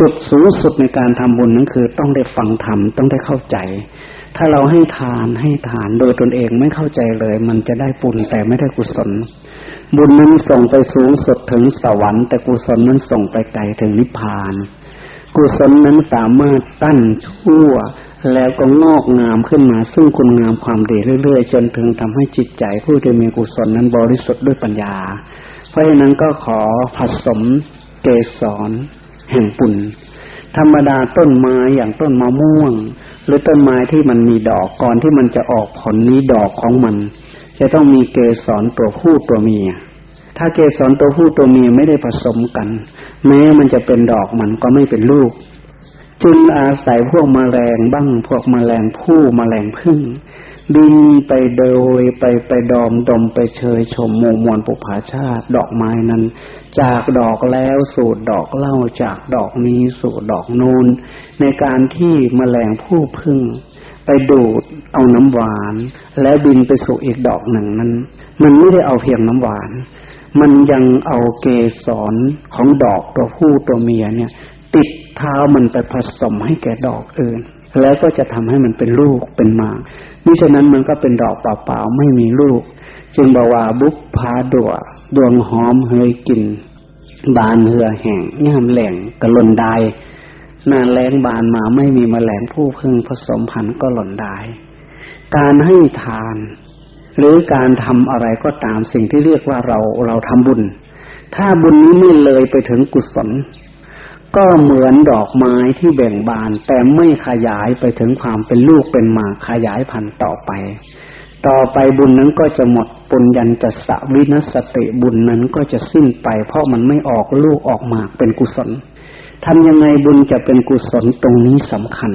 จุดสูงสุดในการทำบุญนั้นคือ ต้องได้ฟังธรรมต้องได้เข้าใจ ถ้าเราให้ทานให้ทานโดยตนเองไม่เข้าใจเลย มันจะได้บุญแต่ไม่ได้กุศล บุญนั้นส่งไปสูงสุดถึงสวรรค์แต่กุศลนั้นส่งไปไกลถึงนิพพาน กุศลนั้นสามารถตั้นชั่วแล้วก็งอกงามขึ้นมาซึ่งคุณงามความดีเรื่อยๆ จนถึงทำให้จิตใจผู้ที่มีกุศลนั้นบริสุทธิ์ด้วยปัญญา เพราะฉะนั้นก็ขอผสมเกสร แห่งปุญธรรมดาต้นไม้อย่างต้นมะม่วง หรือต้นไม้ที่มันมีดอกก่อนที่มันจะออกผลนี้ดอกของมัน จะต้องมีเกสรตัวผู้ตัวเมีย ถ้าเกสรตัวผู้ตัวเมียไม่ได้ผสมกัน แม้มันจะเป็นดอกมันก็ไม่เป็นลูกจึงอาศัยพวกมแมลงบ้างพวกมแมลงผู้มแมลงพึ่ง บินไปโดยไปไปดอมดมไปเชยชมมมวลปุผาชาติ ดอกไม้นั้น จากดอกแล้วสู่ดอกเล่าจากดอกนี้สู่ดอกนูนในการที่มแมลงผู้พึ่ง ไปดูดเอาน้ำหวาน แล้วบินไปสู่อีกดอกหนึ่งนั้น มันไม่ได้เอาเพียงน้ำหวาน มันยังเอาเกสรของดอกตัวผู้ตัวเมียเนี่ย ติดเท้ามันไปผสมให้แก่ดอกอื่น แล้วก็จะทำให้มันเป็นลูกเป็นมามิฉะนั้นมันก็เป็นดอกเปล่าๆไม่มีลูก จึงบอกว่าบุกพาดัวดวงหอมเฮยกิน บานเหือแห่งง่ามแหล่งกระลนได้นาแรงบานมาไม่มีมแมลงผู้พึ่งผสมพันธุ์ก็หล่นได้ การให้ทาน หรือการทำอะไรก็ตามสิ่งที่เรียกว่าเราเราทำบุญ ถ้าบุญนี้ไม่เลยไปถึงกุศล ก็เหมือนดอกไม้ที่แบ่งบาน แต่ไม่ขยายไปถึงความเป็นลูกเป็นหมากขยายพันธุ์ต่อไป ต่อไปบุญนั้นก็จะหมดปุญญันจะสวินสติบุญนั้นก็จะสิ้นไป เพราะมันไม่ออกลูกออกหมากเป็นกุศลทำยังไงบุญจะเป็นกุศลตรงนี้สำคัญ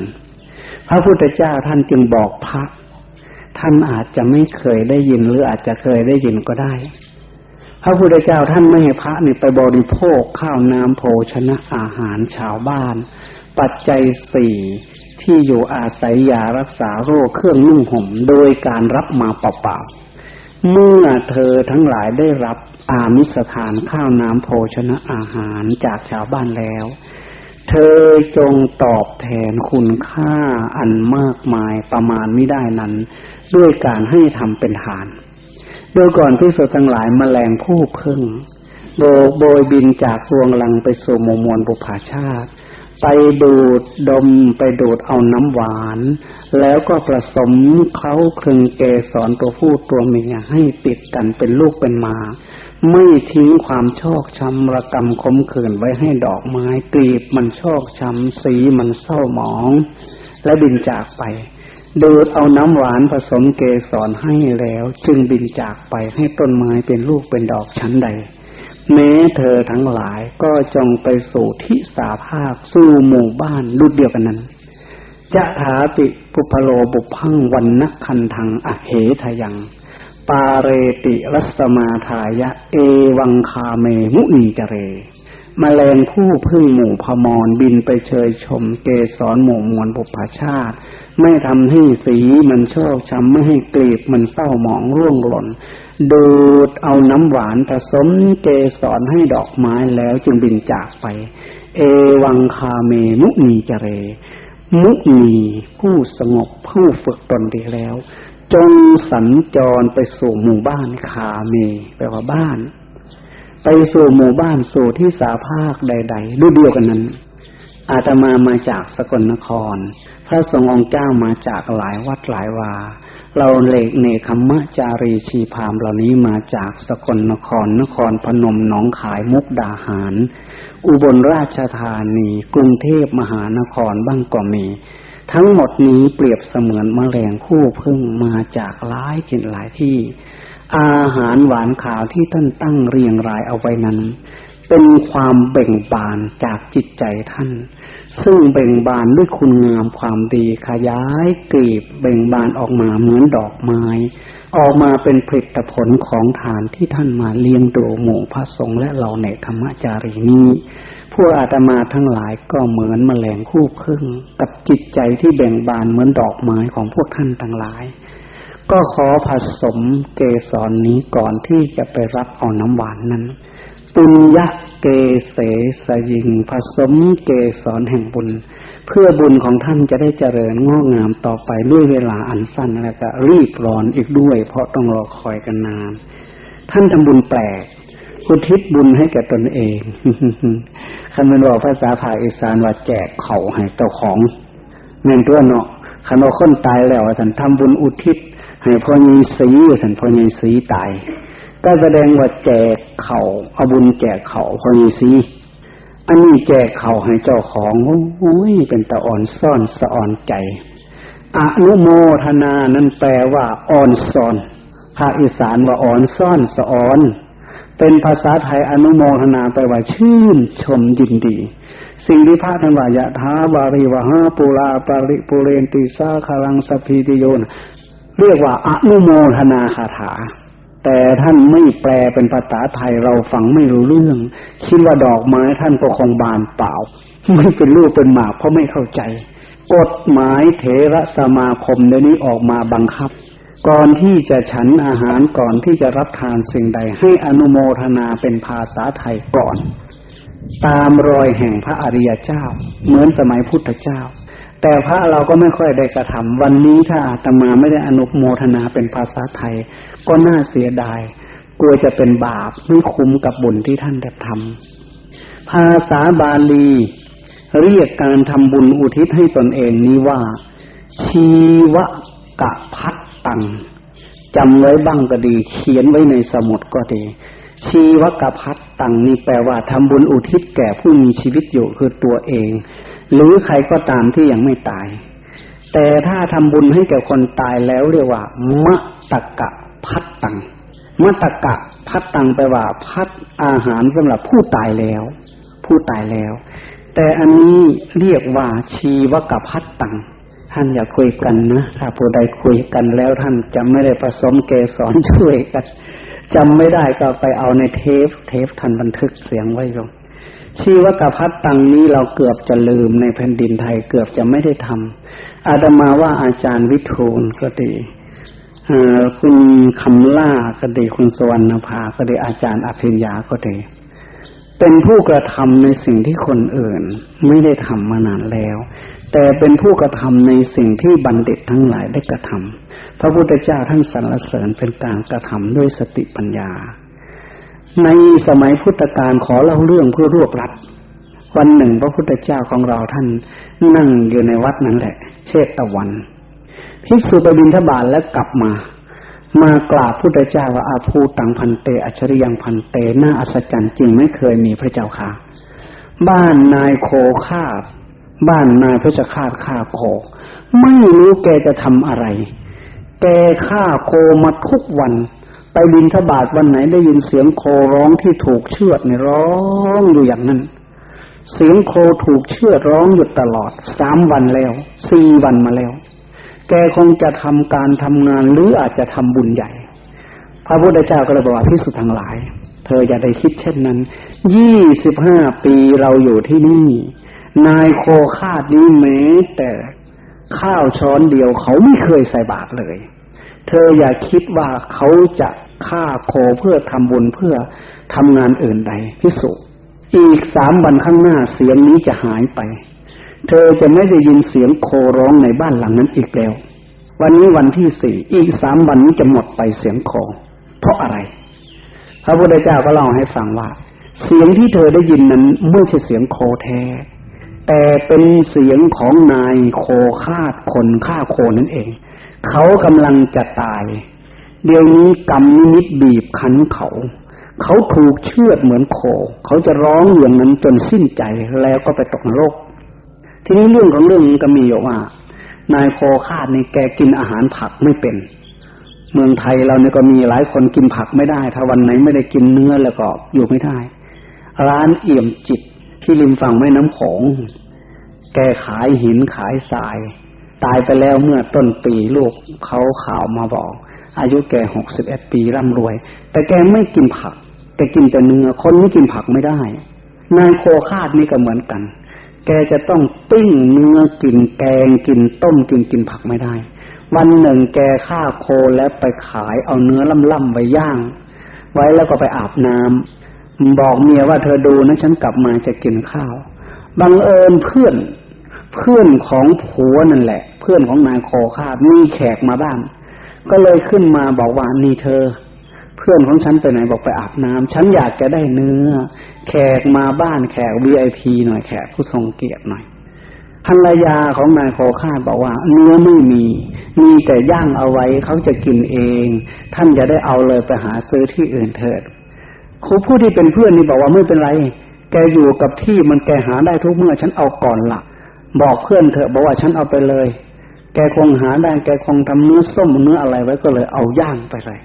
พระพุทธเจ้าท่านจึงบอกพระ ท่านอาจจะไม่เคยได้ยินหรืออาจจะเคยได้ยินก็ได้ พระพุทธเจ้าท่านไม่ให้พระนี่ไปบริโภคข้าวน้ำโภชนะอาหารชาวบ้าน ปัจจัยสี่ที่อยู่อาศัยยารักษาโรคเครื่องนุ่งห่ม โดยการรับมาเปล่าๆเมื่อเธอทั้งหลายได้รับอามิสถานข้าวน้ำโภชนะอาหารจากชาวบ้านแล้ว เธอจงตอบแทนคุณค่าอันมากมายประมาณไม่ได้นั้น ด้วยการให้ทำเป็นทาน ดยก่อนที่สุดทั้งหลายมแมลงผู้พึ่งโบโบยบินจากรวงลังไปสู่หมู่มวลบุพาชาติ ไปดูดดมไปดูดเอาน้ำหวาน แล้วก็ผสมเขาครึงเกสรตัวผู้ตัวเมียให้ติดกันเป็นลูกเป็นมา ไม่ทิ้งความชอกช้ำระกำคมขืนไว้ให้ดอกไม้กลีบมันชอกช้ำสีมันเศร้าหมอง และบินจากไป ดูดเอาน้ำหวานผสมเกสรให้แล้ว จึงบินจากไปให้ต้นไม้เป็นลูกเป็นดอกชั้นใด แม้เธอทั้งหลายก็จงไปสู่ทิสาภาคสู่หมู่บ้านรุ่เดียวกันนั้นจะถาติปุพโลบุพังวันนักคันทังอเหทยัง ปาเรติรัสมาทายะ เอวังคาเมมุนีจเร มแมลงผู้พึ่งหมู่พมรบินไปเชยชมเกสรหมู่มวลบุพชาติ ไม่ทำให้สีมันชอกช้ำไม่ให้กลีบมันเศร้าหมองร่วงหล่น ดูดเอาน้ำหวานผสมเกสรให้ดอกไม้แล้วจึงบินจากไป เอวังคาเมมุนีจเร มุนีผู้สงบผู้ฝึกตนดีแล้ว จงสัญจรไปสู่หมู่บ้านคาเมแปลว่าบ้าน ไปสู่หมู่บ้านสู่ที่สาภาคใด ๆรูเดียวกันนั้น อาตมามาจากสกลนคร พระสงฆ์องค์เจ้ามาจากหลายวัดหลายวา เราเลกเนคัมมะจารีชีพามเหล่านี้มาจากสกลนครนครพนมหนองขายมุกดาหาร อุบลราชธานี กรุงเทพมหานครบ้างก็มีทั้งหมดนี้เปรียบเสมือนมแมลงคู่พึ่งมาจากหลายจินหลายที่ อาหารหวานขาวที่ท่านตั้งเรียงรายเอาไว้นั้น เป็นความเบ่งบานจากจิตใจท่าน ซึ่งเบ่งบานด้วยคุณงามความดีขยายกลีบเบ่งบานออกมาเหมือนดอกไม้ ออกมาเป็นผลิตผลของฐานที่ท่านมาเลี้ยงดูหมู่พระสงฆ์และเราในธรรมจารีนี้พวกอาตมาทั้งหลายก็เหมือนแมลงคู่พึ่งกับจิตใจที่เบ่งบานเหมือนดอกไม้ของพวกท่านทั้งหลาย ก็ขอผสมเกสรนนี้ก่อนที่จะไปรับเอาน้ำหวานนั้น ปุญญเกเสสยิง ผสมเกสรแห่งบุญ เพื่อบุญของท่านจะได้เจริญงอกงามต่อไปด้วยเวลาอันสั้นแล้วก็รีบร้อนอีกด้วย เพราะต้องรอคอยกันนาน ท่านทำบุญแปลกอุทิศบุญให้แก่ตนเองคำเป็นบอกภาษาภาคอีสานว่าแจกเขาให้เจ้าของเงินตัวเนาะขณะคนตายแล้วท่านทำบุญอุทิศ ให้พ่อยีสีท่านพ่อยีสีตาย ก็แสดงว่าแจกเขาเอาบุญแจกเขาพ่อยีสีอันนี้แจกเขาให้เจ้าของโอ้ยเป็นตะอ่อนซ่อนสะอ่อนใจอนุโมทนานั้นแปลว่าอ่อนซ่อนภาคอีสานว่าอ่อนซ่อนสะอ่อน เป็นภาษาไทยอนุโมทนาไปลว่าชื่นชมยินดี สิ่งที่พระท่านว่ายะท้าบาริวะฮาปุราปาริปุเรนติสาคารังสพีติโยน เรียกว่าอนุโมทนาคาถา แต่ท่านไม่แปลเป็นภาษาไทยเราฟังไม่รู้เรื่อง คิดว่าดอกไม้ท่านก็คงบานเปล่า ไม่เป็นรูปเป็นหมากเพราะไม่เข้าใจ กฎหมายเถระสมาคมเดี๋ยวนี้ออกมาบังคับ ก่อนที่จะฉันอาหารก่อนที่จะรับทานสิ่งใด ให้อนุโมทนาเป็นภาษาไทยก่อน ตามรอยแห่งพระอริยเจ้า เหมือนสมัยพุทธเจ้า แต่พระเราก็ไม่ค่อยได้กระทำวันนี้ถ้าอาตมาไม่ได้อนุโมทนาเป็นภาษาไทย ก็น่าเสียดายกลัวจะเป็นบาปไม่คุ้มกับบุญที่ท่านได้ทำภาษาบาลี เรียกการทำบุญอุทิศให้ตนเองนี้ว่า ชีวกะพัดตังจำไว้บ้างก็ดี เขียนไว้ในสมุดก็ดี ชีวกะพัฒตังนี่แปลว่าทำบุญอุทิศแก่ผู้มีชีวิตอยู่คือตัวเอง หรือใครก็ตามที่ยังไม่ตาย แต่ถ้าทำบุญให้แก่คนตายแล้วเรียกว่ามะตะกะพัดตังมะตะกะพัดตังแปลว่าพัดอาหารสำหรับผู้ตายแล้ว ผู้ตายแล้ว แต่อันนี้เรียกว่าชีวกพัดตังท่านอย่าคุยกันนะ ถ้าผู้ใดคุยกันแล้วท่านจะไม่ได้ผสมเกสรช่วยกันจำไม่ได้ก็ไปเอาในเทป เทปท่านบันทึกเสียงไว้ลง ชีวกพัฒตังนี้เราเกือบจะลืมในแผ่นดินไทยเกือบจะไม่ได้ทำอาตมาว่าอาจารย์วิทูลก็ดีคุณคำล่าก็ดีคุณสวรรณภาก็ดีอาจารย์อภิญญาก็ดีเป็นผู้กระทำในสิ่งที่คนอื่นไม่ได้ทำมานานแล้ว แต่เป็นผู้กระทำในสิ่งที่บัณฑิตทั้งหลายได้กระทำพระพุทธเจ้าท่านสรรเสริญเป็นการกระทำด้วยสติปัญญา ในสมัยพุทธกาลขอเล่าเรื่องเพื่อรวบรัดวันหนึ่งพระพุทธเจ้าของเราท่านนั่งอยู่ในวัดนั้นแหละ เชตตะวันภิกษุไปบินทบาทแล้วกลับมา มากราบพุทธเจ้าว่าอาภูตังพันเต อัจฉริยังพันเตน่าอัศจรรย์จริงไม่เคยมีพระเจ้าค่ะ บ้านนายโคคาบบ้านนายพระจะฆ่าฆ่าโคไม่รู้แกจะทำอะไร แกฆ่าโคมาทุกวัน ไปบินทบาทวันไหนได้ยินเสียงโคร้องที่ถูกเชือดในร้องอยู่อย่างนั้น เสียงโคถูกเชือดร้องอยู่ตลอดสามวันแล้วสี่วันมาแล้ว แกคงจะทำการทำงานหรืออาจจะทำบุญใหญ่ พระพุทธเจ้าก็เลยบอกว่าพิสุทั้งหลาย เธออย่าได้คิดเช่นนั้นยี่สิบห้าปีเราอยู่ที่นี่ นายโคคาดนี้แม้แต่ข้าวช้อนเดียวเขาไม่เคยใส่บาตรเลย เธออย่าคิดว่าเขาจะฆ่าโคเพื่อทำบุญเพื่อทำงานอื่นใดพิสุอีกสามวันข้างหน้าเสียงนี้จะหายไป เธอจะไม่ได้ยินเสียงโคร้องในบ้านหลังนั้นอีกแล้ว วันนี้วันที่สี่อีกสามวันนี้จะหมดไปเสียงโคเพราะอะไร พระพุทธเจ้าก็เล่าให้ฟังว่า เสียงที่เธอได้ยินนั้นไม่ใช่เสียงโคแท้ แต่เป็นเสียงของนายโคฆ่าคนฆ่าโคนั่นเอง เขากำลังจะตาย เดี๋ยวนี้กรรมนิมิตบีบคั้นเขา เขาถูกเชือดเหมือนโค เขาจะร้องอย่างนั้นจนสิ้นใจแล้วก็ไปตกนรก ทีนี้เรื่องของเรื่องก็มีอยู่ว่า นายโคฆาตนี่แกกินอาหารผักไม่เป็น เมืองไทยเราเนี่ยก็มีหลายคนกินผักไม่ได้ ถ้าวันไหนไม่ได้กินเนื้อแล้วก็อยู่ไม่ได้ ร้านเอี่ยมจิตที่ริมฝั่งแม่น้ำโขงแกขายหินขายทราย ตายไปแล้วเมื่อต้นปีลูกเขาข่าวมาบอก อายุแกหกสิบเอ็ดปีร่ำรวย แต่แกไม่กินผัก แต่กินแต่เนื้อคนไม่กินผักไม่ได้ นายโคคาดนี่ก็เหมือนกัน แกจะต้องปิ้งเนื้อกินแกงกินต้มกินกินผักไม่ได้ วันหนึ่งแกฆ่าโคแล้วไปขายเอาเนื้อล่ำๆไว้ย่าง ไว้แล้วก็ไปอาบน้ำบอกเมียว่าเธอดูนะฉันกลับมาจะกินข้าวบังเอิญเพื่อน เพื่อนของผัวนั่นแหละ เพื่อนของนายโคคามีแขกมาบ้าน ก็เลยขึ้นมาบอกว่านี่เธอ เพื่อนของฉันไปไหนบอกไปอาบน้ำฉันอยากจะได้เนื้อ แขกมาบ้านแขกวีไอพีหน่อยแขกผู้ทรงเกียรติหน่อยภรรยาของนายโคคาบอกว่า เนื้อไม่มี มีแต่ย่างเอาไว้เขาจะกินเอง ท่านจะได้เอาเลยไปหาซื้อที่อื่นเถิดครูผู้ที่เป็นเพื่อนนี่บอกว่าไม่เป็นไร แกอยู่กับที่มันแกหาได้ทุกเมื่อฉันเอาก่อนละ บอกเพื่อนเถอะบอกว่าฉันเอาไปเลย แกคงหาได้ แกคงทำเนื้อส้มเนื้ออะไรไว้ก็เลยเอาย่างไปเลย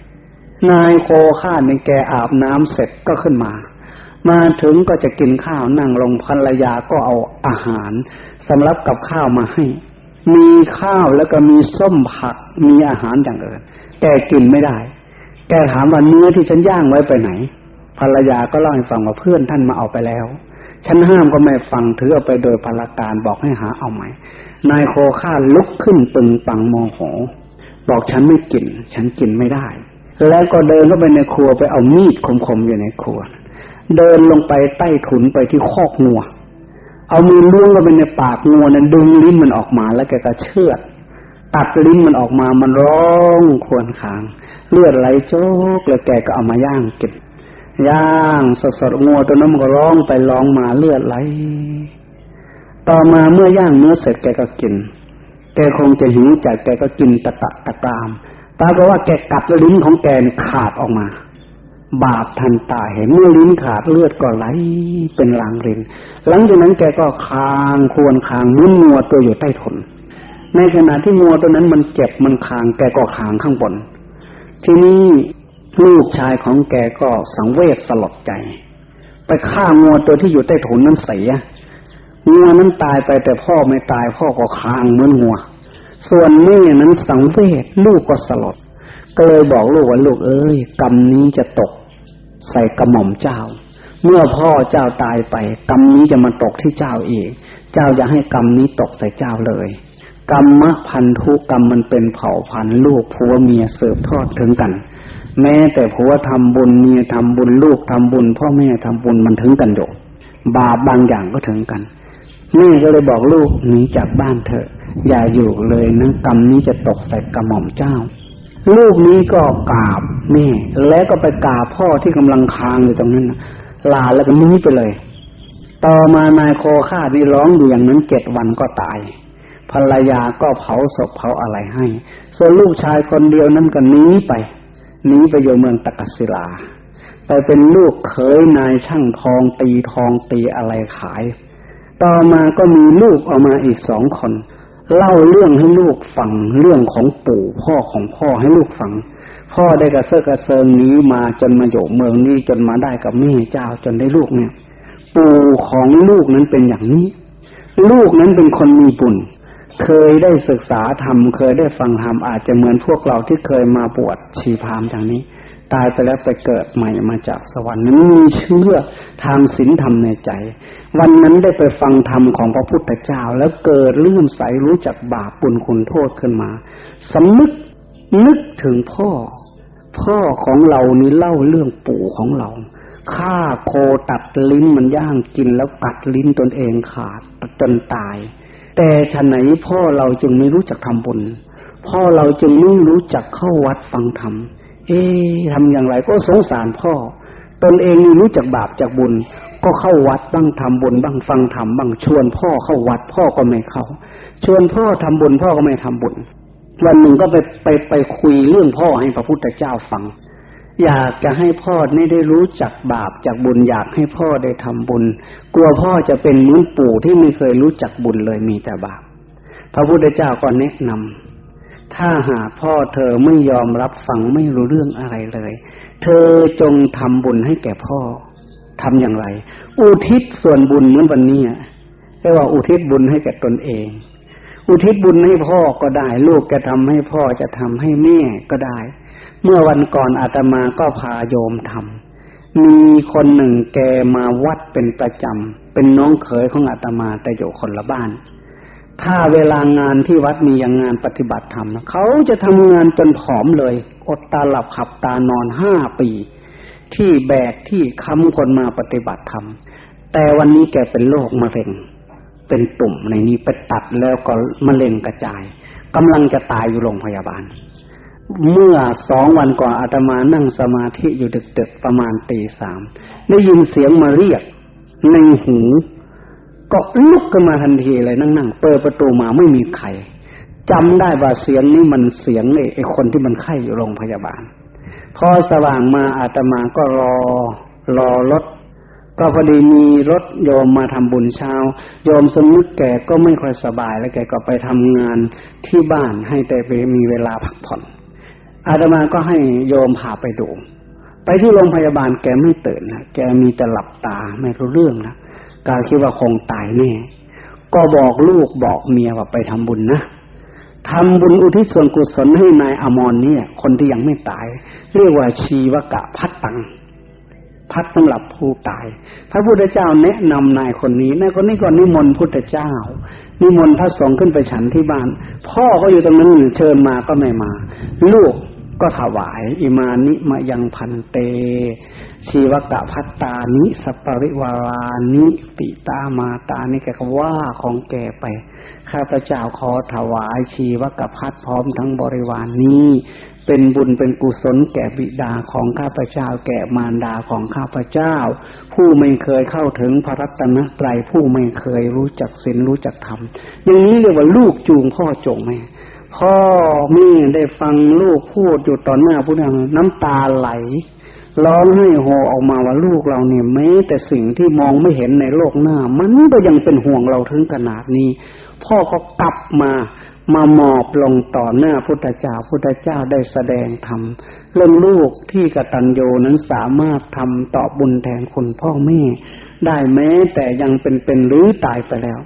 นายโคข้าในแกอาบน้ำเสร็จก็ขึ้นมา มาถึงก็จะกินข้าวนั่งลงภรรยาก็เอาอาหารสำหรับกับข้าวมาให้ มีข้าวแล้วก็มีส้มผักมีอาหารอย่างอื่นแกกินไม่ได้ แกถามว่าเนื้อที่ฉันย่างไว้ไปไหน ภรรยาก็เล่าให้ฟังว่าเพื่อนท่านมาเอาไปแล้ว ฉันห้ามก็ไม่ฟังถือเอาไปโดยพลการบอกให้หาเอาใหม่ นายโคข้าลุกขึ้นปึงปังโมโหบอกฉันไม่กิน ฉันกินไม่ได้ แล้วก็เดินเข้าไปในครัวไปเอามีดคมๆอยู่ในครัว เดินลงไปใต้ถุนไปที่คอกงัว เอามือล้วงเข้าไปในปากงัวนั้นดึงลิ้นมันออกมาแล้วแกก็เชือดตัดลิ้นมันออกมามันร้องครวญคาง เลือดไหลโจกแล้วแกก็เอามาย่างกิน ย่างสดสดงัวตัวนั้นมันก็ร้องไปร้องมาเลือดไหล ต่อมาเมื่อย่างเนื้อเสร็จแกก็กิน แกคงจะหิวจัดแกก็กินตะตะตะกรามปรากฏว่าแกกัดลิ้นของแกขาดออกมา บาปทันตาเห็นเมื่อลิ้นขาดเลือดก็ไหลเป็นลางรินหลังจากนั้นแกก็คางควรคางมุนงัวตัวอยู่ใต้ถนในขณะที่งัวตัวนั้นมันเจ็บมันคางแกก็คางข้างบน ที่นี้ ลูกชายของแกก็สังเวชสลดใจ ไปฆ่างัวตัวที่อยู่ใต้ถุนนั้นเสียงัวนั้นตายไปแต่พ่อไม่ตายพ่อก็คางเหมือนงัว ส่วนแม่นั้นสังเวชลูกก็สลด ก็เลยบอกลูกว่าลูกเอ้ยกรรมนี้จะตก ใส่กระหม่อมเจ้า เมื่อพ่อเจ้าตายไป กรรมนี้จะมาตกที่เจ้าเองเจ้าจะให้กรรมนี้ตกใส่เจ้าเลยกรรมพันธุกรรมมันเป็นเผ่าพันธุ์ลูกผัวเมียเสืบทอดถึงกัน แม้แต่ผัวทำบุญเมียทำบุญลูกทำบุญ พ่อแม่ทำบุญมันถึงกันโยบาปบางอย่างก็ถึงกันแม่ก็เลยบอกลูกหนีจากบ้านเถอะ อย่าอยู่เลยนะกรรมนี้จะตกใส่กระหม่อมเจ้า ลูกนี้ก็กราบแม่แล้วก็ไปกราบพ่อที่กำลังคางอยู่ตรงนั้นลาแล้วก็นี้ไปเลย ต่อมานายโคฆ่านี่ร้องอยู่อย่างนั้นเจ็ดวันก็ตายภรรยาก็เผาศพเผาอะไรให้ ส่วนลูกชายคนเดียวนั้นก็หนีไป หนีไปอยู่เมืองตะกัศิลา ไปเป็นลูกเขยนายช่างทองตีทองตีอะไรขาย ต่อมาก็มีลูกออกมาอีกสองคน เล่าเรื่องให้ลูกฟังเรื่องของปู่พ่อของพ่อให้ลูกฟัง พ่อได้กระเซาะกระเซิงนี้มาจนมาอยู่เมืองนี้จนมาได้กับแม่เจ้าจนได้ลูกเนี่ย ปู่ของลูกนั้นเป็นอย่างนี้ ลูกนั้นเป็นคนมีบุญ เคยได้ศึกษาธรรมเคยได้ฟังธรรมอาจจะเหมือนพวกเราที่เคยมาบวชชีพามอย่างนี้ ตายไปแล้วไปเกิดใหม่มาจากสวรรค์นั้นมีเชื่อทางศีลธรรมในใจ วันนั้นได้ไปฟังธรรมของพระพุทธเจ้า แล้วเกิดเลื่อมใสรู้จักบาปปุญคุณโทษขึ้นมาสำนึกนึกถึงพ่อ พ่อของเรานี่เล่าเรื่องปู่ของเราฆ่าโคตัดลิ้นมันย่างกินแล้วกัดลิ้นตนเองขาดจนตาย แต่ฉะไหนพ่อเราจึงไม่รู้จักทำบุญ พ่อเราจึงไม่รู้จักเข้าวัดฟังธรรม เอ๊ทำอย่างไรก็สงสารพ่อ ตนเองนี่รู้จักบาปจากบุญ ก็เข้าวัดบ้างทำบุญบ้างฟังธรรมบ้างชวนพ่อเข้าวัดพ่อก็ไม่เข้า ชวนพ่อทำบุญพ่อก็ไม่ทำบุญ วันหนึ่งก็ไปไปไปคุยเรื่องพ่อให้พระพุทธเจ้าฟัง อยากจะให้พ่อไม่ได้รู้จักบาปจากบุญอยากให้พ่อได้ทำบุญ กลัวพ่อจะเป็นเหมือนปู่ที่ไม่เคยรู้จักบุญเลยมีแต่บาป พระพุทธเจ้าก็แนะนำถ้าหาพ่อเธอไม่ยอมรับฟังไม่รู้เรื่องอะไรเลย เธอจงทำบุญให้แก่พ่อทำอย่างไร อุทิศส่วนบุญเหมือนวันนี้เรียกว่าอุทิศบุญให้แก่ตนเอง อุทิศบุญให้พ่อก็ได้ ลูกจะทำให้พ่อจะทำให้แม่ก็ได้ เมื่อวันก่อนอาตมาก็พาโยมทำมีคนหนึ่งแกมาวัดเป็นประจำเป็นน้องเขยของอาตมาแต่อยู่คนละบ้าน ถ้าเวลางานที่วัดมีอย่างงานปฏิบัติธรรมเขาจะทำงานจนผอมเลย อดตาหลับขับตานอนห้าปี ที่แบกที่ค้ำคนมาปฏิบัติธรรม แต่วันนี้แกเป็นโรคมะเร็ง เป็นตุ่มในนี้ไปตัดแล้วก็มะเร็งกระจายกำลังจะตายอยู่โรงพยาบาล เมื่อสองวันก่อนอาตมานั่งสมาธิอยู่ดึกๆประมาณตีสามได้ยินเสียงมาเรียกในหูก็ลุกขึ้นมาทันทีเลยนั่งๆเปิดประตูมาไม่มีใครจำได้ว่าเสียงนี้มันเสียงไอ้คนที่มันไข้อยู่โรงพยาบาล พอสว่างมาอาตมาก็รอรอรถ ก็พอดีมีรถโยมมาทำบุญเช้า โยมสมนึกแกก็ไม่ค่อยสบายแล้วแกก็ไปทำงานที่บ้านให้แต่ไปมีเวลาพักผ่อน อาตมาก็ให้โยมพาไปดู ไปที่โรงพยาบาลแกไม่ตื่นนะแกมีแต่หลับตาไม่รู้เรื่องนะกาคิดว่าคงตายแน่ก็บอกลูกบอกเมียว่าไปทำบุญนะทำบุญอุทิศส่วนกุศลให้นายอมรเนี่ย คนที่ยังไม่ตาย เรียกว่าชีวกะพัดตังพัดสำหรับผู้ตาย พระพุทธเจ้าแนะนำนายคนนี้นายคนนี้ก็นิมนต์พุทธเจ้า นิมนต์พระสงฆ์ขึ้นไปฉันที่บ้าน พ่อก็อยู่ตรงนั้นเชิญมาก็ไม่มา ลูก ก็ถวาย อิมานิมายังพันเต ชีวกะพัตตานิสปริวารานิปิตามาตานี่แกก็ว่าของแกไป ข้าพเจ้าขอถวาย ชีวกะพัดพร้อมทั้งบริวารนนี้ เป็นบุญเป็นกุศลแก่บิดาของข้าพเจ้า แก่มารดาของข้าพเจ้า ผู้ไม่เคยเข้าถึงพระรัตนตรัยผู้ไม่เคยรู้จักศีลรู้จักธรรมอย่างนี้เรียกว่าลูกจูงพ่อจงแม่ พ่อแม่ได้ฟังลูกพูดอยู่ต่อหน้าผู้นำน้ำตาไหล ร้องให้โฮออกมาว่าลูกเราเนี่ยแม้แต่สิ่งที่มองไม่เห็นในโลกหน้า มันก็ยังเป็นห่วงเราถึงขนาดนี้ พ่อก็กลับมามาหมอบลงต่อหน้าพุทธเจ้าพุทธเจ้าได้แสดงธรรมเรื่องลูกที่กตัญญูนั้นสามารถทำต่อบุญแทนคุณพ่อแม่ ได้แม้แต่ยังเป็นเป็นหรือตายไปแล้ว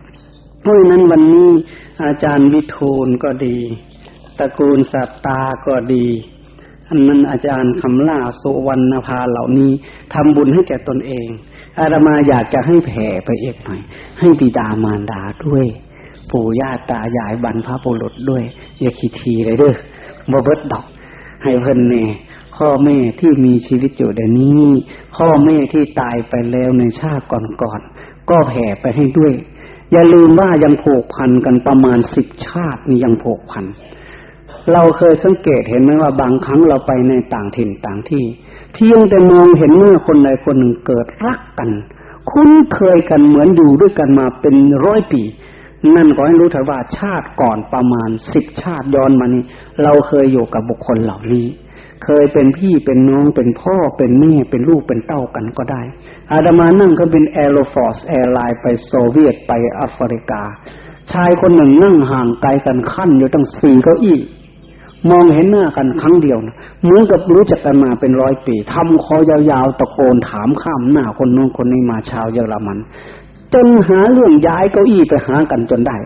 เพราะนั้นวันนี้อาจารย์วิทูลก็ดีตระกูลสัตตาก็ดีอันนั้นอาจารย์คำล่าสุวรรณภาเหล่านี้ทำบุญให้แก่ตนเอง อาตมาอยากจะให้แผ่ไปเอกหน่อย ให้บิดามารดาด้วย ปู่ย่าตายายบรรพบุรุษด้วย อย่าคิดทีเลยเด้อบ่เบิดดอก ให้เพิ่นเน่พ่อแม่ที่มีชีวิตอยู่เดี๋ยวนี้ พ่อแม่ที่ตายไปแล้วในชาติก่อนๆก็แผ่ไปให้ด้วย อย่าลืมว่ายังผูกพันกันประมาณสิบชาตินี่ยังผูกพัน เราเคยสังเกตเห็นไหมว่าบางครั้งเราไปในต่างถิ่นต่างที่ เพียงแต่มองเห็นเมื่อคนใดคนหนึ่งเกิดรักกัน คุ้นเคยกันเหมือนอยู่ด้วยกันมาเป็นร้อยปี นั่นก็ให้รู้เถอะว่าชาติก่อนประมาณสิบชาติย้อนมานี่เราเคยอยู่กับบุคคลเหล่านี้ เคยเป็นพี่เป็นน้องเป็นพ่อเป็นแม่เป็นลูกเป็นเต้ากันก็ได้ อาดามานั่งก็เป็นแอโรฟอร์สแอร์ไลน์ไปโซเวียตไปแอฟริกา ชายคนหนึ่งนั่งห่างไกลกันขั้นอยู่ตั้งสี่เก้าอี้ มองเห็นหน้ากันครั้งเดียวนะเหมือนกับรู้จักกันมาเป็นร้อยปีทำคอยาวๆตะโกนถามข้ามหน้าคนนู้นคนนี้มาชาวเยอรมัน จนหาเรื่องย้ายเก้าอี้ไปหากันจนได้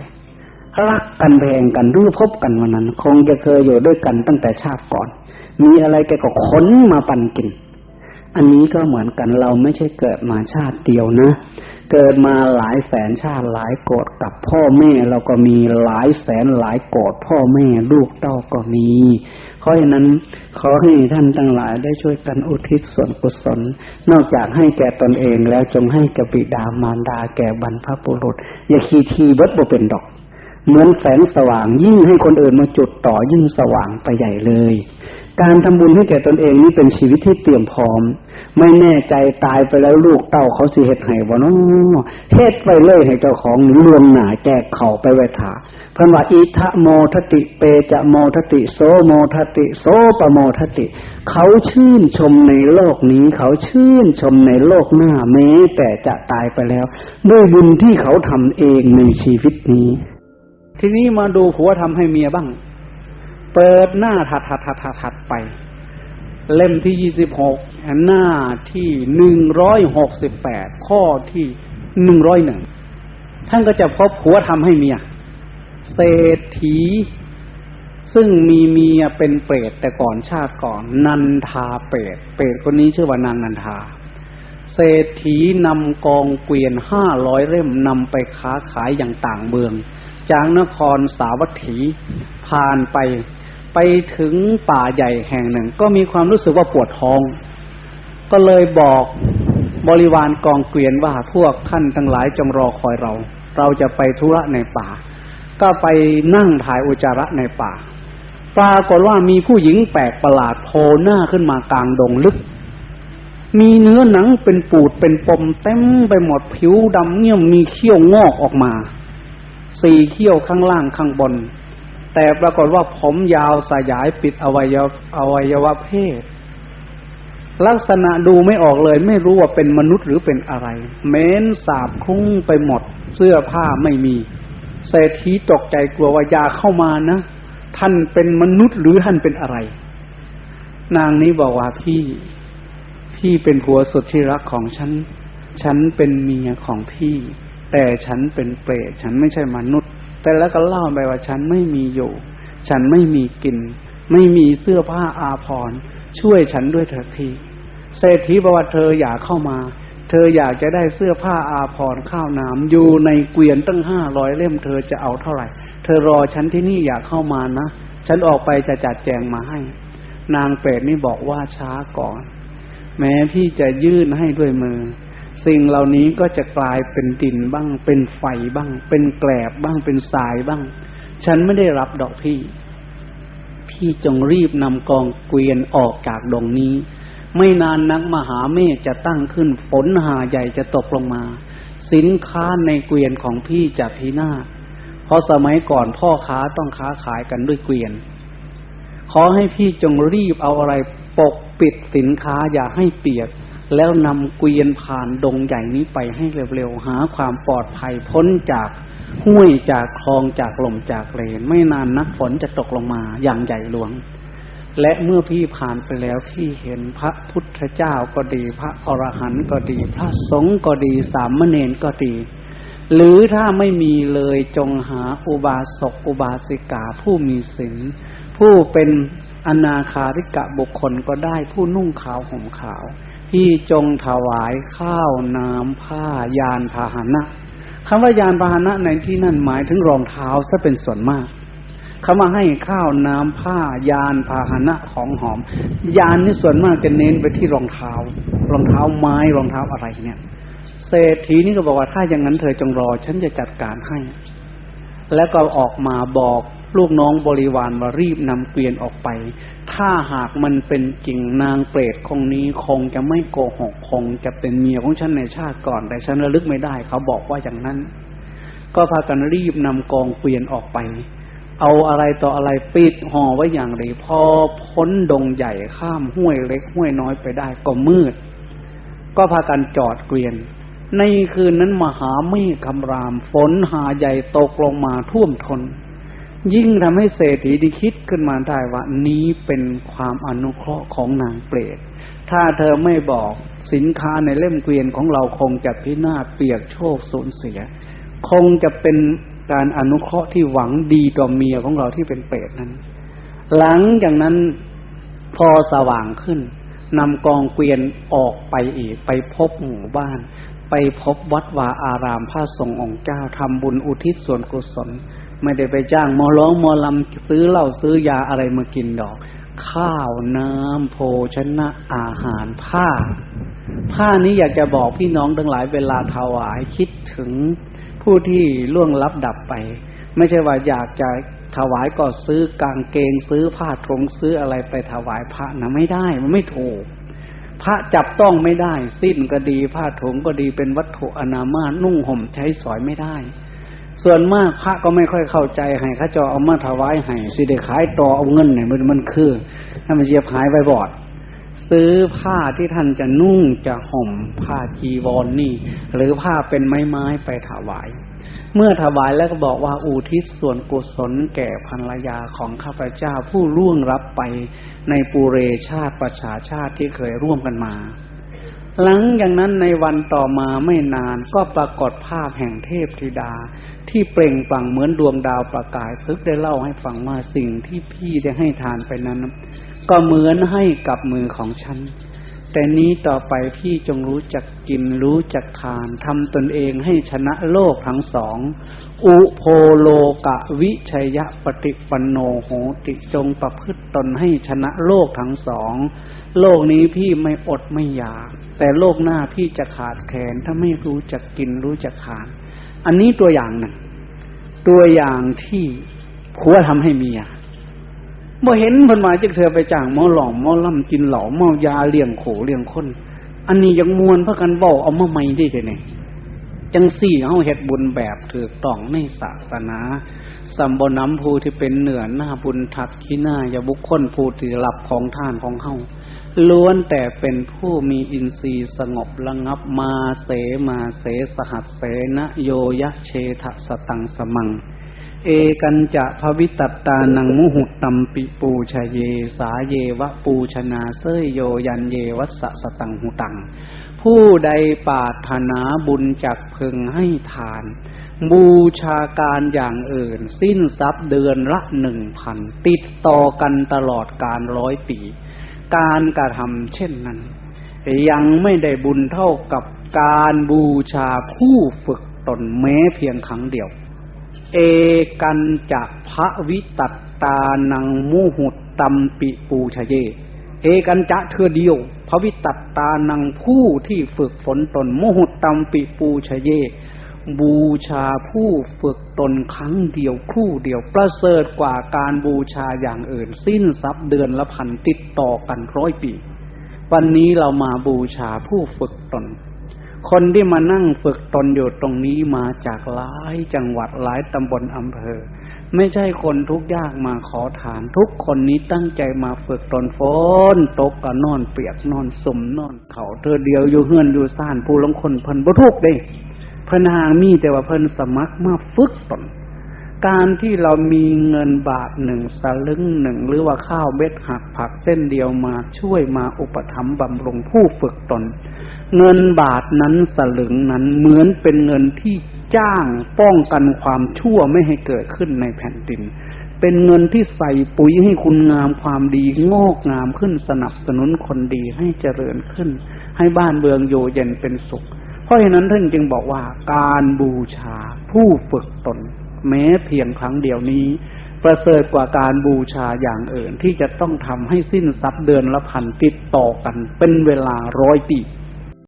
รักกันแพงกันรู้พบกันวันนั้น คงจะเคยอยู่ด้วยกันตั้งแต่ชาติก่อน มีอะไรแกก็ขนมาปั่นกิน อันนี้ก็เหมือนกันเราไม่ใช่เกิดมาชาติเดียวนะ เกิดมาหลายแสนชาติหลายโกรธกับพ่อแม่เราก็มีหลายแสนหลายโกรธพ่อแม่ลูกเต้าก็มีเพราะฉะนั้นขอให้ท่านทั้งหลายได้ช่วยกันอุทิศส่วนกุศล นอกจากให้แก่ตนเองแล้วจงให้กับบิดามารดาแก่บรรพบุรุษ อย่าคีทีเบิดบ่เป็นดอก เหมือนแสงสว่างยิ่งให้คนอื่นมาจุดต่อยิ่งสว่างไปใหญ่เลย การทำบุญให้แก่ตนเองนี่เป็นชีวิตที่เตรียมพร้อม ไม่แน่ใจตายไปแล้วลูกเต้าเขาสิเฮ็ดให้บ่น้อเฮ็ดไปเลยให้เจ้าของลวงหนาแจกเขาไปไว้ถาเพิ่นว่าอิทะโมทติเปจะโมทติโสโมทติโสปโมทติ เขาชื่นชมในโลกนี้ เขาชื่นชมในโลกหน้าแม้แต่จะตายไปแล้ว ด้วยบุญที่เขาทำเองในชีวิตนี้ ทีนี้มาดูผัวทำให้เมียบ้าง เปิดหน้าถัดถัดถัดถัดไป เล่มที่ยี่สิบหกหน้าที่หนึ่งร้อยหกสิบแปดข้อที่หนึ่งร้อยหนึ่งท่านก็จะพบผัวทำให้เมียเศรษฐี ซึ่งมีเมียเป็นเปรตแต่ก่อนชาติก่อน นันทาเปรตเปรตคนนี้ชื่อว่านางนันทา เศรษฐีนำกองเกวียนห้าร้อยเล่มนำไปค้าขายอย่างต่างเมือง จากนครสาวัตถีผ่านไป ไปถึงป่าใหญ่แห่งหนึ่ง ก็มีความรู้สึกว่าปวดท้อง ก็เลยบอกบริวารกองเกวียนว่าพวกท่านทั้งหลายจงรอคอยเรา เราจะไปธุระในป่า ก็ไปนั่งถ่ายอุจจาระในป่า ปรากฏว่ามีผู้หญิงแปลกประหลาดโผล่หน้าขึ้นมากลางดงลึก มีเนื้อหนังเป็นปูดเป็นปมเต็มไปหมดผิวดำเงี่ยมมีเขี้ยวงอกออกมา สี่เขี้ยวข้างล่างข้างบน แต่ปรากฏว่าผมยาวสยายปิดอวัยวอวัยวะเพศ ลักษณะดูไม่ออกเลย ไม่รู้ว่าเป็นมนุษย์หรือเป็นอะไร เม้นสาบคลุ้งไปหมด เสื้อผ้าไม่มีเศรษฐีตกใจกลัวว่าอยาเข้ามานะ ท่านเป็นมนุษย์หรือท่านเป็นอะไร นางนี้บอกว่าพี่ พี่เป็นผัวสุดที่รักของฉัน ฉันเป็นเมียของพี่ แต่ฉันเป็นเปรตฉันไม่ใช่มนุษย์ แต่แล้วก็เล่าไปว่าฉันไม่มีอยู่ ฉันไม่มีกิน ไม่มีเสื้อผ้าอาภรณ์ช่วยฉันด้วยเถิดทีเศรษฐีบอกว่าเธออยากเข้ามา เธออยากจะได้เสื้อผ้าอาภรณ์ข้าวน้ำอยู่ในเกวียนตั้งห้าร้อยเล่มเธอจะเอาเท่าไหร่ เธอรอฉันที่นี่อยากเข้ามานะ ฉันออกไปจะจัดแจงมาให้ นางเปรตนี่บอกว่าช้าก่อน แม้พี่จะยื่นให้ด้วยมือ สิ่งเหล่านี้ก็จะกลายเป็นดินบ้าง เป็นไฟบ้าง เป็นแกลบบ้างเป็นทรายบ้าง ฉันไม่ได้รับดอกพี่ พี่จงรีบนำกองเกวียนออกจากดงนี้ ไม่นานนักมหาเมฆจะตั้งขึ้นฝนหาใหญ่จะตกลงมา สินค้าในเกวียนของพี่จะพินาศเพราะสมัยก่อนพ่อค้าต้องค้าขายกันด้วยเกวียน ขอให้พี่จงรีบเอาอะไรปกปิดสินค้าอย่าให้เปียก แล้วนำเกวียนผ่านดงใหญ่นี้ไปให้เร็วๆ หาความปลอดภัยพ้นจากห้วยจากคลองจากลมจากเลน ไม่นานนักฝนจะตกลงมาอย่างใหญ่หลวง และเมื่อพี่ผ่านไปแล้วพี่เห็นพระพุทธเจ้าก็ดี พระอรหันต์ก็ดี พระสงฆ์ก็ดีสามเณรก็ดี หรือถ้าไม่มีเลยจงหาอุบาสกอุบาสิกาผู้มีศีลผู้เป็นอนาคาริกะบุคคลก็ได้ผู้นุ่งขาวห่มขาว ที่จงถวายข้าวน้ำผ้ายานพาหนะคำว่ายานพาหนะในที่นั่นหมายถึงรองเท้าซะเป็นส่วนมากคำว่าให้ข้าวน้ำผ้ายานพาหนะของหอม ยานนี่ส่วนมากจะเน้นไปที่รองเท้า รองเท้าไม้รองเท้าอะไรเนี่ยเศรษฐีนี่ก็บอกว่าถ้าอย่างนั้นเธอจงรอ ฉันจะจัดการให้ แล้วก็ออกมาบอก ลูกน้องบริวารว่ารีบนำเกวียนออกไป ถ้าหากมันเป็นจริงนางเปรตคงนี้คงจะไม่โกหกคงจะเป็นเมียของฉันในชาติก่อน แต่ฉันระลึกไม่ได้ เขาบอกว่าอย่างนั้น ก็พากันรีบนำกองเกวียนออกไป เอาอะไรต่ออะไรปิดห่อไว้อย่างดีพอพ้นดงใหญ่ข้ามห้วยเล็กห้วยน้อยไปได้ก็มืด ก็พากันจอดเกวียนในคืนนั้นมหาเมฆคำรามฝนหาใหญ่ตกลงมาท่วมทน ยิ่งทำให้เศรษฐีได้คิดขึ้นมาได้ว่า นี้เป็นความอนุเคราะห์ของนางเปรตถ้าเธอไม่บอกสินค้าในเล่มเกวียนของเราคงจะพินาศเปียกโชคสูญเสีย คงจะเป็นการอนุเคราะห์ที่หวังดีต่อเมียของเราที่เป็นเปรตนั้น หลังจากนั้นพอสว่างขึ้นนำกองเกวียนออกไปอีก ไปพบหมู่บ้าน ไปพบวัดวาอารามพระสงฆ์องค์เจ้าทำบุญอุทิศส่วนกุศล ไม่ได้ไปจ้างมอร้องมอลำซื้อเหล้าซื้อยาอะไรมากินดอก ข้าวน้ำโภชนะอาหารผ้า ผ้านี้อยากจะบอกพี่น้องทั้งหลายเวลาถวายคิดถึงผู้ที่ล่วงลับดับไป ไม่ใช่ว่าอยากจะถวายก็ซื้อกางเกงซื้อผ้าทงซื้ออะไรไปถวายพระนะไม่ได้มันไม่ถูกพระจับต้องไม่ได้ สิ้นก็ดีผ้าถุงก็ดีเป็นวัตถุอนามานุ่งห่มใช้สอยไม่ได้ ส่วนมากพระก็ไม่ค่อยเข้าใจให้ข้าจอเอามาถวายให้สิเดขายต่อเอาเงินเนี่ยมันมันคือถ้ามันเยียบหายไปบอด ซื้อผ้าที่ท่านจะนุ่งจะห่มผ้าจีวรนนี่ หรือผ้าเป็นไม้ไม้ไปถวาย เมื่อถวายแล้วก็บอกว่าอุทิศส่วนกุศลแก่ภรรยาของข้าพเจ้าผู้ล่วงรับไปในปุเรชาติประชาชาติที่เคยร่วมกันมา หลังอย่างนั้นในวันต่อมาไม่นานก็ปรากฏภาพแห่งเทพธิดา ที่เปล่งปลั่งเหมือนดวงดาวประกายพึกได้เล่าให้ฟังว่าสิ่งที่พี่ได้ให้ทานไปนั้น ก็เหมือนให้กับมือของฉัน แต่นี้ต่อไปพี่จงรู้จักกินรู้จักทานทำตนเองให้ชนะโลกทั้งสอง อุโพโลกะวิชัยะปฏิปันโนโหติจงประพฤติตนให้ชนะโลกทั้งสอง โลกนี้พี่ไม่อดไม่อยาก แต่โลกหน้าพี่จะขาดแคลนถ้าไม่รู้จักกินรู้จักขาดอันนี้ตัวอย่างนะตัวอย่างที่ผัวทำให้เมีย เมื่อเห็นเพิ่นมาจึกเธอไปจ้างหมอหลอมหมอล่ำกินเหล่าเมายาเลี้ยงโขเลี้ยงคน อันนี้ยังมวนพระกันบอกเอามาไม่ได้เลยจังสี่เฮาเฮ็ดบุญแบบถือต้องในศาสนาสัมบน้ำภูที่เป็นเหนือหน้าบุญทัดขี้หน้าอย่าบุคคลภูที่หลับของท่านของเฮาล้วนแต่เป็นผู้มีอินทรีย์สงบระงับมาเสมาเสสหัสเสนโยยะเชทะสตังสมัง เอกันจะภวิตตานังมุหุตัมปิปูชเย สาเยวะปูชนาเสยโยยันเยวัสสตังหุตัง ผู้ใดปาถนาบุญจักพึงให้ทาน บูชาการอย่างอื่น สิ้นทรัพย์เดือนละหนึ่งพัน ติดต่อกันตลอดการร้อยปี การกระทำเช่นนั้นยังไม่ได้บุญเท่ากับการบูชาผู้ฝึกตนแม้เพียงครั้งเดียว เอกันจะพระวิตัตตานังมูหุตตัมปิปูชเย เอกันจะเธอเดียว พระวิตัตตานังผู้ที่ฝึกฝนตนมุหุตตัมปิปูชเย บูชาผู้ฝึกตนครั้งเดียวครู่เดียวประเสริฐกว่าการบูชาอย่างอื่น สิ้นทรัพย์เดือนละพันติดต่อกันร้อยปี วันนี้เรามาบูชาผู้ฝึกตน คนที่มานั่งฝึกตนอยู่ตรงนี้มาจากหลายจังหวัดหลายตำบลอำเภอ ไม่ใช่คนทุกยากมาขอทาน ทุกคนนี้ตั้งใจมาฝึกตนฝนตกก็นอนเปียกนอนสมนอน เขาเธอเดียวอยู่เฮือนอยู่ซ่านผู้ลงคนเพิ่นบ่ทุกเด้เพิ่นหางมีแต่ว่าเพิ่นสมัครมาฝึกตน การที่เรามีเงินบาทหนึ่งสลึงหนึ่งหรือว่าข้าวเบ็ดหักผักเส้นเดียวมาช่วยมาอุปถัมภ์บำรุงผู้ฝึกตน เงินบาทนั้นสลึงนั้นเหมือนเป็นเงินที่จ้างป้องกันความชั่วไม่ให้เกิดขึ้นในแผ่นดิน เป็นเงินที่ใส่ปุ๋ยให้คุณงามความดีงอกงามขึ้นสนับสนุนคนดีให้เจริญขึ้น ให้บ้านเมืองโยเย็นเป็นสุข เพราะฉะนั้นท่านจึงบอกว่าการบูชาผู้ฝึกตน แม้เพียงครั้งเดียวนี้ ประเสริฐกว่าการบูชาอย่างอื่นที่จะต้องทำให้สิ้นทรัพย์เดือนละพันติดต่อกันเป็นเวลาร้อยปี